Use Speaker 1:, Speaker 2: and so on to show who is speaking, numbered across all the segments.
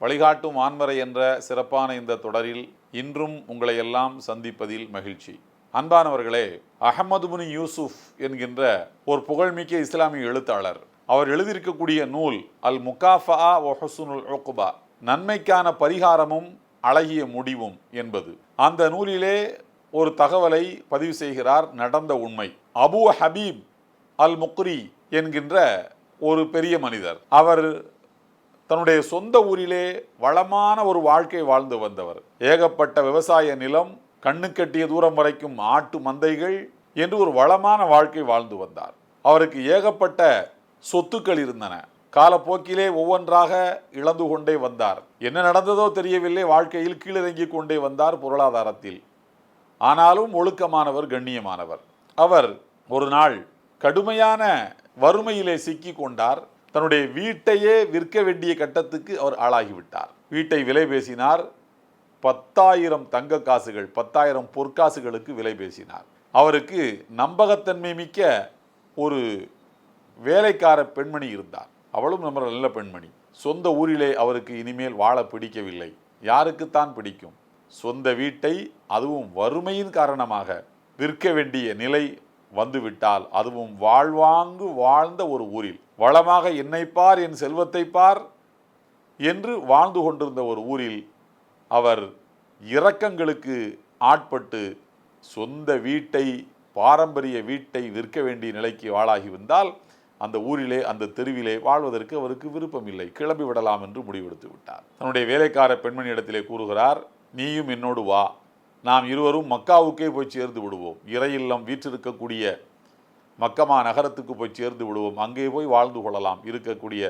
Speaker 1: வழிகாட்டும் ஆன்மறை என்ற சிறப்பான இந்த தொடரில் இன்றும் உங்களை எல்லாம் சந்திப்பதில் மகிழ்ச்சி. அன்பானவர்களே அஹமது புனி யூசுஃப் என்கின்ற ஒரு புகழ்மிக்க இஸ்லாமிய எழுத்தாளர் அவர் எழுதியிருக்கக்கூடிய நூல் அல் முகாஃபா ஒஹசுனுல் ஒகுபா நன்மைக்கான பரிகாரமும் அழகிய முடிவும் என்பது. அந்த நூலிலே ஒரு தகவலை பதிவு செய்கிறார் நடந்த உண்மை. அபு ஹபீப் அல் முக்ரி என்கின்ற ஒரு பெரிய மனிதர். அவர் தன்னுடைய சொந்த ஊரிலே வளமான ஒரு வாழ்க்கை வாழ்ந்து வந்தவர். ஏகப்பட்ட விவசாய நிலம் கண்ணு கட்டிய தூரம் வரைக்கும் ஆட்டு மந்தைகள் என்று ஒரு வளமான வாழ்க்கை வாழ்ந்து வந்தார். அவருக்கு ஏகப்பட்ட சொத்துக்கள் இருந்தன. காலப்போக்கிலே ஒவ்வொன்றாக இழந்து கொண்டே வந்தார். என்ன நடந்ததோ தெரியவில்லை. வாழ்க்கையில் கீழிறங்கி கொண்டே வந்தார் பொருளாதாரத்தில். ஆனாலும் ஒழுக்கமானவர் கண்ணியமானவர். அவர் ஒரு நாள் கடுமையான வறுமையிலே சிக்கி கொண்டார். தன்னுடைய வீட்டையே விற்க வேண்டிய கட்டத்துக்கு அவர் ஆளாகிவிட்டார். வீட்டை விலை பேசினார். பத்தாயிரம் தங்க காசுகள் பத்தாயிரம் பொற்காசுகளுக்கு விலை பேசினார். அவருக்கு நம்பகத்தன்மை மிக்க ஒரு வேலைக்கார பெண்மணி இருந்தார். அவளும் நம்ம நல்ல பெண்மணி. சொந்த ஊரிலே அவருக்கு இனிமேல் வாழ பிடிக்கவில்லை. யாருக்குத்தான் பிடிக்கும்? சொந்த வீட்டை அதுவும் வறுமையின் காரணமாக விற்க வேண்டிய நிலை வந்துவிட்டால் அதுவும் வாழ்வாங்கு வாழ்ந்த ஒரு ஊரில். வளமாக என்னை பார் என் செல்வத்தை பார் என்று வாழ்ந்து கொண்டிருந்த ஒரு ஊரில் அவர் இரக்கங்களுக்கு ஆட்பட்டு சொந்த வீட்டை பாரம்பரிய வீட்டை விற்க வேண்டிய நிலைக்கு ஆளாகி வந்தால் அந்த ஊரிலே அந்த தெருவிலே வாழ்வதற்கு அவருக்கு விருப்பம் இல்லை கிளம்பி விடலாம் என்று முடிவெடுத்து விட்டார். தன்னுடைய வேலைக்கார பெண்மணியிடத்திலே கூறுகிறார் நீயும் என்னோடு வா. நாம் இருவரும் மக்காவுக்கே போய் சேர்ந்து விடுவோம். இறை இல்லம் வீற்றிருக்கக்கூடிய மக்கமா நகரத்துக்கு போய் சேர்ந்து விடுவோம். அங்கே போய் வாழ்ந்து கொள்ளலாம். இருக்கக்கூடிய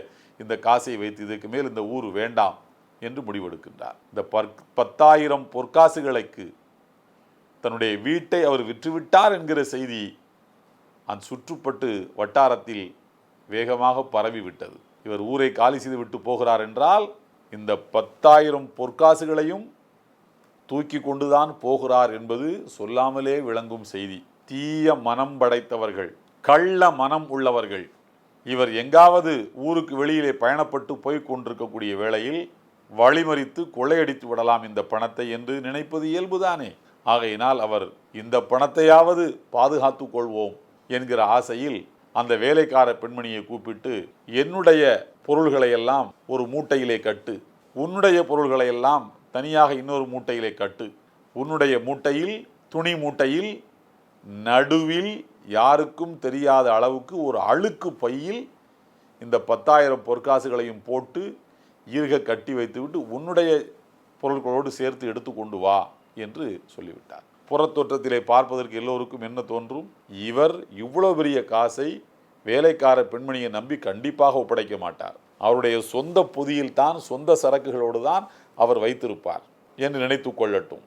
Speaker 1: இந்த காசை வைத்து இதுக்கு மேல் இந்த ஊர் வேண்டாம் என்று முடிவெடுக்கின்றார். இந்த பத்தாயிரம் பொற்காசுகளுக்கு தன்னுடைய வீட்டை அவர் விற்றுவிட்டார் என்கிற செய்தி அந்த சுற்றுப்பட்டு வட்டாரத்தில் வேகமாக பரவிவிட்டது. இவர் ஊரை காலி செய்து விட்டு போகிறார் என்றால் இந்த பத்தாயிரம் பொற்காசுகளையும் தூக்கி கொண்டுதான் போகிறார் என்பது சொல்லாமலே விளங்கும் செய்தி. தீய மனம் படைத்தவர்கள் கள்ள மனம் உள்ளவர்கள் இவர் எங்காவது ஊருக்கு வெளியிலே பயணப்பட்டு போய் கொண்டிருக்கக்கூடிய வேளையில் வழிமறித்து கொள்ளையடித்து விடலாம் இந்த பணத்தை என்று நினைப்பது இயல்புதானே? ஆகையினால் அவர் இந்த பணத்தையாவது பாதுகாத்து கொள்வோம் என்கிற ஆசையில் அந்த வேலைக்கார பெண்மணியை கூப்பிட்டு என்னுடைய பொருள்களையெல்லாம் ஒரு மூட்டையிலே கட்டு. உன்னுடைய பொருள்களையெல்லாம் தனியாக இன்னொரு மூட்டையிலே கட்டு. உன்னுடைய மூட்டையில் துணி மூட்டையில் நடுவில் யாருக்கும் தெரியாத அளவுக்கு ஒரு அழுக்கு பையில் இந்த பத்தாயிரம் பொற்காசுகளையும் போட்டு ஈர்க கட்டி வைத்துவிட்டு உன்னுடைய பொருட்களோடு சேர்த்து எடுத்துக்கொண்டு வா என்று சொல்லிவிட்டார். புறத்தோற்றத்திலே பார்ப்பதற்கு எல்லோருக்கும் என்ன தோன்றும்? இவர் இவ்வளவு பெரிய காசை வேலைக்கார பெண்மணியை நம்பி கண்டிப்பாக ஒப்படைக்க மாட்டார். அவருடைய சொந்த பொதியில் தான் சொந்த சரக்குகளோடு தான் அவர் வைத்திருப்பார் என்று நினைத்து கொள்ளட்டும்.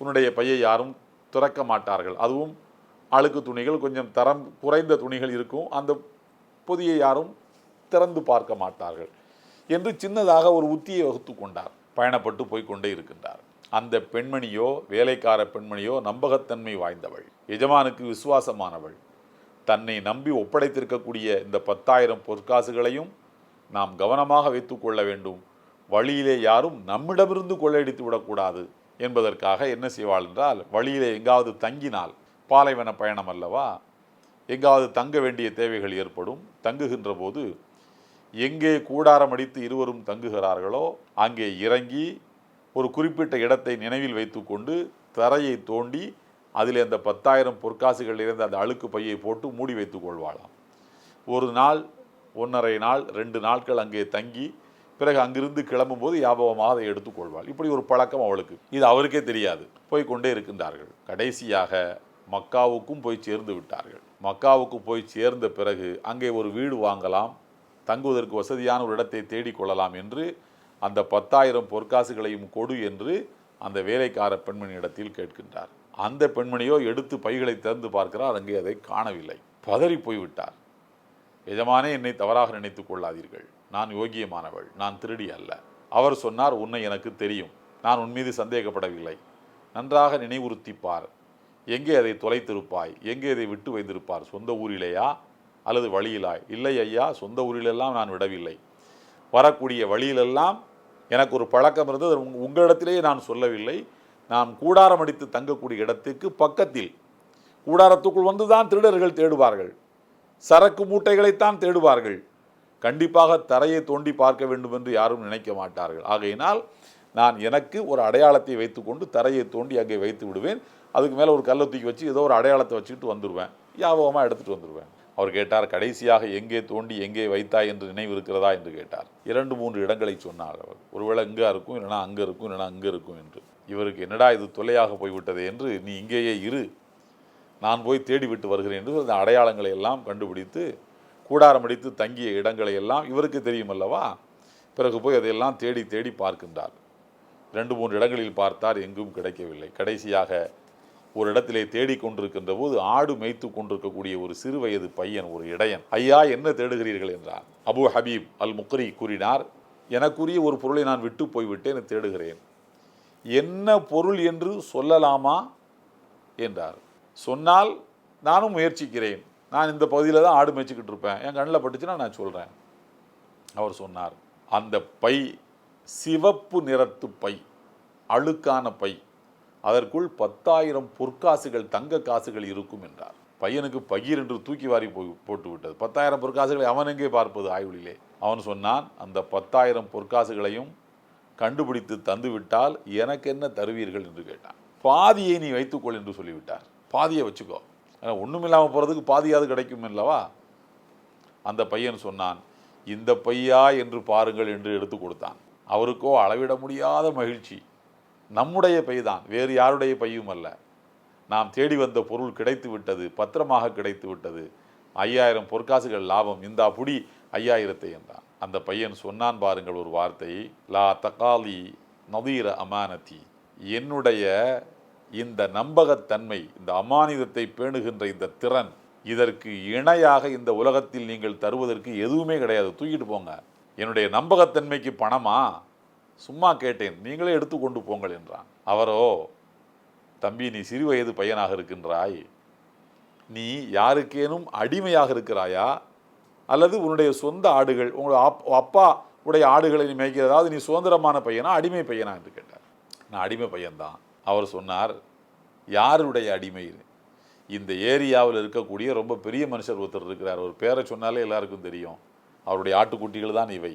Speaker 1: உன்னுடைய பையை யாரும் திறக்க மாட்டார்கள். அதுவும் அழுக்கு துணிகள் கொஞ்சம் தரம் குறைந்த துணிகள் இருக்கும். அந்த பொதியை யாரும் திறந்து பார்க்க மாட்டார்கள் என்று சின்னதாக ஒரு உத்தியை வகுத்து கொண்டார். பயணப்பட்டு போய்கொண்டே இருக்கின்றார். அந்த பெண்மணியோ வேலைக்கார பெண்மணியோ நம்பகத்தன்மை வாய்ந்தவள் எஜமானுக்கு விசுவாசமானவள். தன்னை நம்பி ஒப்படைத்திருக்கக்கூடிய இந்த பத்தாயிரம் பொற்காசுகளையும் நாம் கவனமாக வைத்துக்கொள்ள வேண்டும். வழியிலே யாரும் நம்மிடமிருந்து கொள்ளையடித்து விடக்கூடாது என்பதற்காக என்ன செய்வாள் என்றால் வழியிலே எங்காவது தங்கினால் பாலைவன பயணம் அல்லவா? எங்காவது தங்க வேண்டிய தேவைகள் ஏற்படும். தங்குகின்ற போது எங்கே கூடாரம் அடித்து இருவரும் தங்குகிறார்களோ அங்கே இறங்கி ஒரு குறிப்பிட்ட இடத்தை நினைவில் வைத்துக்கொண்டு தரையை தோண்டி அதில் அந்த பத்தாயிரம் பொற்காசுகள் இருந்து அந்த அழுக்கு பையை போட்டு மூடி வைத்துக் கொள்வாளாம். ஒரு நாள் ஒன்றரை நாள் ரெண்டு நாட்கள் அங்கே தங்கி பிறகு அங்கிருந்து கிளம்பும்போது யாபகமாக அதை எடுத்துக்கொள்வாள். இப்படி ஒரு பழக்கம் அவளுக்கு. இது அவருக்கே தெரியாது. போய் கொண்டே இருக்கின்றார்கள். கடைசியாக மக்காவுக்கும் போய் சேர்ந்து விட்டார்கள். மக்காவுக்கு போய் சேர்ந்த பிறகு அங்கே ஒரு வீடு வாங்கலாம் தங்குவதற்கு வசதியான ஒரு இடத்தை தேடிக்கொள்ளலாம் என்று அந்த பத்தாயிரம் பொற்காசுகளையும் கொடு என்று அந்த வேலைக்கார பெண்மணியிடத்தில் கேட்கின்றார். அந்த பெண்மணியோ எடுத்து பைகளை திறந்து பார்க்கிறார். அங்கே அதை காணவில்லை. பதறி போய்விட்டார். எஜமானே என்னை தவறாக நினைத்து கொள்ளாதீர்கள். நான் யோகியமானவள் நான் திருடி அல்ல. அவர் சொன்னார் உன்னை எனக்கு தெரியும். நான் உன் மீது சந்தேகப்படவில்லை. நன்றாக நினைவுறுத்திப்பார். எங்கே அதை தொலைத்திருப்பாய்? எங்கே அதை விட்டு வைத்திருப்பார்? சொந்த ஊரிலேயா? அல்லது வழியிலா இல்லை ஐயா சொந்த ஊரிலெல்லாம் நான் விடவில்லை. வரக்கூடிய வழியிலெல்லாம் எனக்கு ஒரு பழக்கம் இருந்தது. உங்களிடத்திலேயே நான் சொல்லவில்லை. நான் கூடாரம் அடித்து தங்கக்கூடிய இடத்துக்கு பக்கத்தில் கூடாரத்துக்குள் வந்து தான் திருடர்கள் தேடுவார்கள். சரக்கு மூட்டைகளைத்தான் தேடுவார்கள். கண்டிப்பாக தரையை தோண்டி பார்க்க வேண்டும் என்று யாரும் நினைக்க மாட்டார்கள். ஆகையினால் நான் எனக்கு ஒரு அடையாளத்தை வைத்துக்கொண்டு தரையை தோண்டி அங்கே வைத்து விடுவேன். அதுக்கு மேலே ஒரு கல்லை தூக்கி வச்சு ஏதோ ஒரு அடையாளத்தை வச்சுக்கிட்டு வந்துடுவேன் ஞாபகமாக எடுத்துகிட்டு வந்துடுவேன் அவர் கேட்டார் கடைசியாக எங்கே தோண்டி எங்கே வைத்தாய் என்று நினைவு இருக்கிறதா? என்று கேட்டார். இரண்டு மூன்று இடங்களை சொன்னார் அவர். ஒருவேளை இங்கே இருக்கும் இல்லைனா அங்கே இருக்கும் இல்லைனா அங்கே இருக்கும் என்று. இவருக்கு என்னடா இது தொல்லையாக போய்விட்டது? என்று நீ இங்கேயே இரு. நான் போய் தேடி விட்டு வருகிறேன் என்று அந்த அடையாளங்களை எல்லாம் கண்டுபிடித்து கூடாரம் அடித்து தங்கிய இடங்களை எல்லாம் இவருக்கு தெரியும் அல்லவா? பிறகு போய் அதையெல்லாம் தேடி தேடி பார்க்கின்றார். ரெண்டு மூன்று இடங்களில் பார்த்தார் எங்கும் கிடைக்கவில்லை. கடைசியாக ஒரு இடத்திலே தேடிக்கொண்டிருக்கின்ற போது ஆடு மேய்த்து கொண்டிருக்கக்கூடிய ஒரு சிறு வயது பையன் ஒரு இடையன் ஐயா என்ன தேடுகிறீர்கள்? என்றார் அபு ஹபீப் அல் முக்ரி கூறினார். எனக்குரிய ஒரு பொருளை நான் விட்டு போய்விட்டேன் தேடுகிறேன். என்ன பொருள் என்று சொல்லலாமா? என்றார். சொன்னால் நானும் முயற்சிக்கிறேன். நான் இந்த பகுதியில் தான் ஆடு மேய்ச்சிக்கிட்டு இருப்பேன். என் கண்ணில் பட்டுச்சுன்னா நான் சொல்கிறேன் அவர் சொன்னார் அந்த பை சிவப்பு நிறத்து பை அழுக்கான பை. அதற்குள் பத்தாயிரம் பொற்காசுகள் தங்க காசுகள் இருக்கும் என்றார். பையனுக்கு பகீர் என்று தூக்கி வாரி போய் போட்டு விட்டது. பத்தாயிரம் பொற்காசுகளை அவன் எங்கே பார்ப்பது ஆய்வுகளிலே அவன் சொன்னான் அந்த பத்தாயிரம் பொற்காசுகளையும் கண்டுபிடித்து தந்துவிட்டால் எனக்கு என்ன தருவீர்கள்? என்று கேட்டான். பாதியை நீ வைத்துக்கொள் என்று சொல்லிவிட்டார். பாதியை வச்சுக்கோ. ஆனால் ஒன்றுமில்லாமல் போகிறதுக்கு பாதியாவது கிடைக்கும் இல்லவா? அந்த பையன் சொன்னான் இந்த பையா என்று பாருங்கள் என்று எடுத்து கொடுத்தான். அவருக்கோ அளவிட முடியாத மகிழ்ச்சி. நம்முடைய பைதான் வேறு யாருடைய பையும் அல்ல. நாம் தேடி வந்த பொருள் கிடைத்து விட்டது பத்திரமாக கிடைத்து விட்டது. ஐயாயிரம் பொற்காசுகள் லாபம் இந்தா புடி ஐயாயிரத்தை என்றான். அந்த பையன் சொன்னான் பாருங்கள் ஒரு வார்த்தை லா தக்காலி நதீர அமானதி என்னுடைய இந்த நம்பகத்தன்மை இந்த அமானிதத்தை பேணுகின்ற இந்த திறன் இதற்கு இணையாக இந்த உலகத்தில் நீங்கள் தருவதற்கு எதுவுமே கிடையாது. தூக்கிட்டு போங்க. என்னுடைய நம்பகத்தன்மைக்கு பணமா? சும்மா கேட்டேன். நீங்களே எடுத்து கொண்டு போங்கள் என்றான். அவரோ தம்பி நீ சிறு வயது பையனாக இருக்கின்றாய். நீ யாருக்கேனும் அடிமையாக இருக்கிறாயா? அல்லது உன்னுடைய சொந்த ஆடுகள் உங்களுடைய அப் அப்பா உடைய ஆடுகளை நீ மேய்க்கிறதாவது நீ சுதந்திரமான பையனா அடிமை பையனா? என்று கேட்டார். நான் அடிமை பையன்தான். அவர் சொன்னார் யாருடைய அடிமை இந்த ஏரியாவில் இருக்கக்கூடிய ரொம்ப பெரிய மனுஷர் ஒருத்தர் இருக்கிறார். ஒரு பேரை சொன்னாலே எல்லாருக்கும் தெரியும். அவருடைய ஆட்டுக்குட்டிகள் தான் இவை.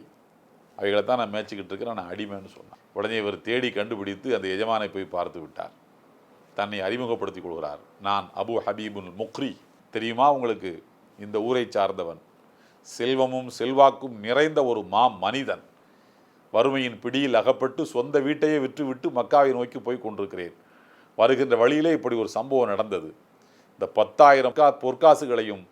Speaker 1: அவைகளை தான் நான் மேய்ச்சிக்கிட்டு இருக்கிறேன் நான் அடிமைன்னு சொன்னேன் உடனே இவர் தேடி கண்டுபிடித்து அந்த எஜமானை போய் பார்த்து விட்டார். தன்னை அறிமுகப்படுத்திக் கொள்கிறார். நான் அபு ஹபீபுல் முக்ரி. தெரியுமா உங்களுக்கு? இந்த ஊரை சார்ந்தவன். செல்வமும் செல்வாக்கும் நிறைந்த ஒரு மா மனிதன் வறுமையின் பிடியில் அகப்பட்டு சொந்த வீட்டையே விற்றுவிட்டு மக்காவை நோக்கி போய் கொண்டிருக்கிறேன். வருகின்ற வழியிலே இப்படி ஒரு சம்பவம் நடந்தது. இந்த பத்தாயிரம் கா பொற்காசுகளையும்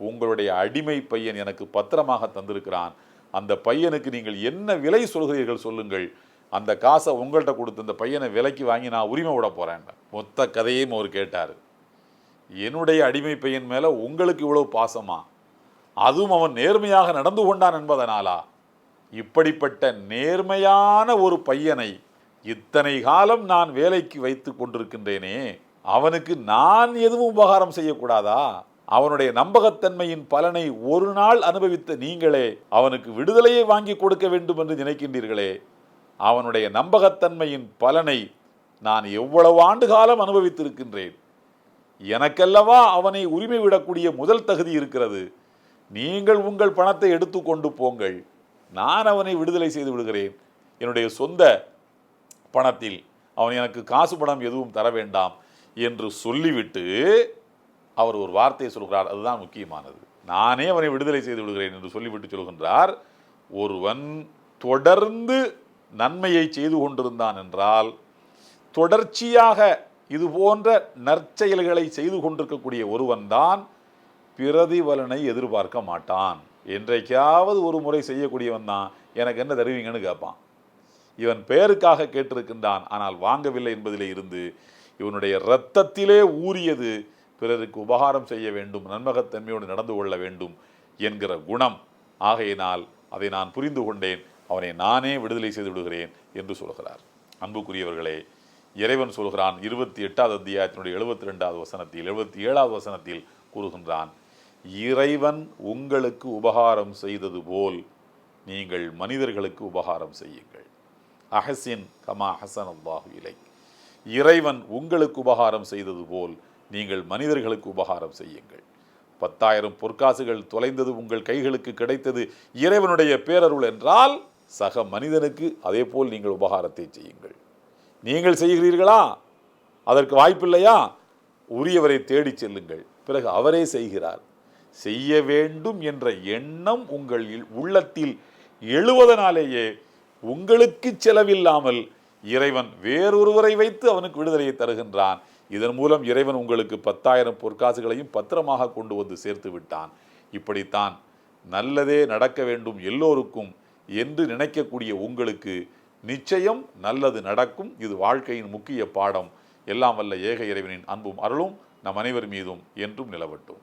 Speaker 1: உங்களுடைய அடிமை பையன் எனக்கு பத்திரமாக தந்திருக்கிறான். அந்த பையனுக்கு நீங்கள் என்ன விலை சொல்கிறீர்கள் சொல்லுங்கள். அந்த காசை உங்கள்கிட்ட கொடுத்து இந்த பையனை விலைக்கு வாங்கி நான் உரிமை விட போகிறேன் மொத்த கதையையும் அவர் கேட்டார். என்னுடைய அடிமை பையன் மேலே உங்களுக்கு இவ்வளோ பாசமா? அதுவும் அவன் நேர்மையாக நடந்து கொண்டான் என்பதனாலா? இப்படிப்பட்ட நேர்மையான ஒரு பையனை இத்தனை காலம் நான் வேலைக்கு வைத்து கொண்டிருக்கின்றேனே அவனுக்கு நான் எதுவும் உபகாரம் செய்யக்கூடாதா? அவனுடைய நம்பகத்தன்மையின் பலனை ஒரு நாள் அனுபவித்த நீங்களே அவனுக்கு விடுதலையை வாங்கி கொடுக்க வேண்டும் என்று நினைக்கின்றீர்களே. அவனுடைய நம்பகத்தன்மையின் பலனை நான் எவ்வளவு ஆண்டு காலம் அனுபவித்திருக்கின்றேன். எனக்கல்லவா அவனை உரிமை விடக்கூடிய முதல் தகுதி இருக்கிறது. நீங்கள் உங்கள் பணத்தை எடுத்துக்கொண்டு போங்கள். நான் அவனை விடுதலை செய்து விடுகிறேன். என்னுடைய சொந்த பணத்தில் அவன் எனக்கு காசு பணம் எதுவும் தர வேண்டாம் என்று சொல்லிவிட்டு அவர் ஒரு வார்த்தையை சொல்கிறார். அதுதான் முக்கியமானது. நானே அவனை விடுதலை செய்து விடுகிறேன் என்று சொல்லிவிட்டு சொல்கின்றார். ஒருவன் தொடர்ந்து நன்மையை செய்து கொண்டிருந்தான் என்றால் தொடர்ச்சியாக இது போன்ற நற்செயல்களை செய்து கொண்டிருக்கக்கூடிய ஒருவன்தான் பிரதிபலனை எதிர்பார்க்க மாட்டான். என்றைக்காவது ஒரு முறை செய்யக்கூடியவன் தான். எனக்கு என்ன தருவீங்கன்னு கேட்பான். இவன் பெயருக்காக கேட்டிருக்கின்றான் ஆனால் வாங்கவில்லை என்பதிலே இருந்து இவனுடைய இரத்தத்திலே ஊறியது பிறருக்கு உபகாரம் செய்ய வேண்டும் நன்மகத்தன்மையோடு நடந்து கொள்ள வேண்டும் என்கிற குணம். ஆகையினால் அதை நான் புரிந்து கொண்டேன் அவனை நானே விடுதலை செய்து விடுகிறேன் என்று சொல்கிறார். அன்புக்குரியவர்களே இறைவன் சொல்கிறான் இருபத்தி எட்டாவது அத்தியாயத்தினுடைய எழுபத்தி ரெண்டாவது வசனத்தில் எழுபத்தி ஏழாவது வசனத்தில் கூறுகின்றான் இறைவன் உங்களுக்கு உபகாரம் செய்தது போல் நீங்கள் மனிதர்களுக்கு உபகாரம் செய்யுங்கள். அஹசின் கமா ஹசன் அல்லாஹு இலை இறைவன் உங்களுக்கு உபகாரம் செய்தது போல் நீங்கள் மனிதர்களுக்கு உபகாரம் செய்யுங்கள். பத்தாயிரம் பொற்காசுகள் தொலைந்தது உங்கள் கைகளுக்கு கிடைத்தது இறைவனுடைய பேரருள் என்றால் சக மனிதனுக்கு அதே போல் நீங்கள் உபகாரத்தை செய்யுங்கள். நீங்கள் செய்கிறீர்களா? அதற்கு வாய்ப்பில்லையா? உரியவரை தேடிச் செல்லுங்கள். பிறகு அவரே செய்கிறார். செய்ய வேண்டும் என்ற எண்ணம் உங்கள் உள்ளத்தில் எழுவதனாலேயே உங்களுக்கு செலவில்லாமல் இறைவன் வேறொருவரை வைத்து அவனுக்கு விடுதலையை தருகின்றான். இதன் மூலம் இறைவன் உங்களுக்கு பத்தாயிரம் பொற்காசுகளையும் பத்திரமாக கொண்டு வந்து சேர்த்து விட்டான். இப்படித்தான் நல்லதே நடக்க வேண்டும் எல்லோருக்கும் என்று நினைக்கக்கூடிய உங்களுக்கு நிச்சயம் நல்லது நடக்கும். இது வாழ்க்கையின் முக்கிய பாடம். எல்லாம் வல்ல ஏக இறைவனின் அன்பும் அருளும் நம் அனைவர் மீதும் என்றும் நிலவட்டும்.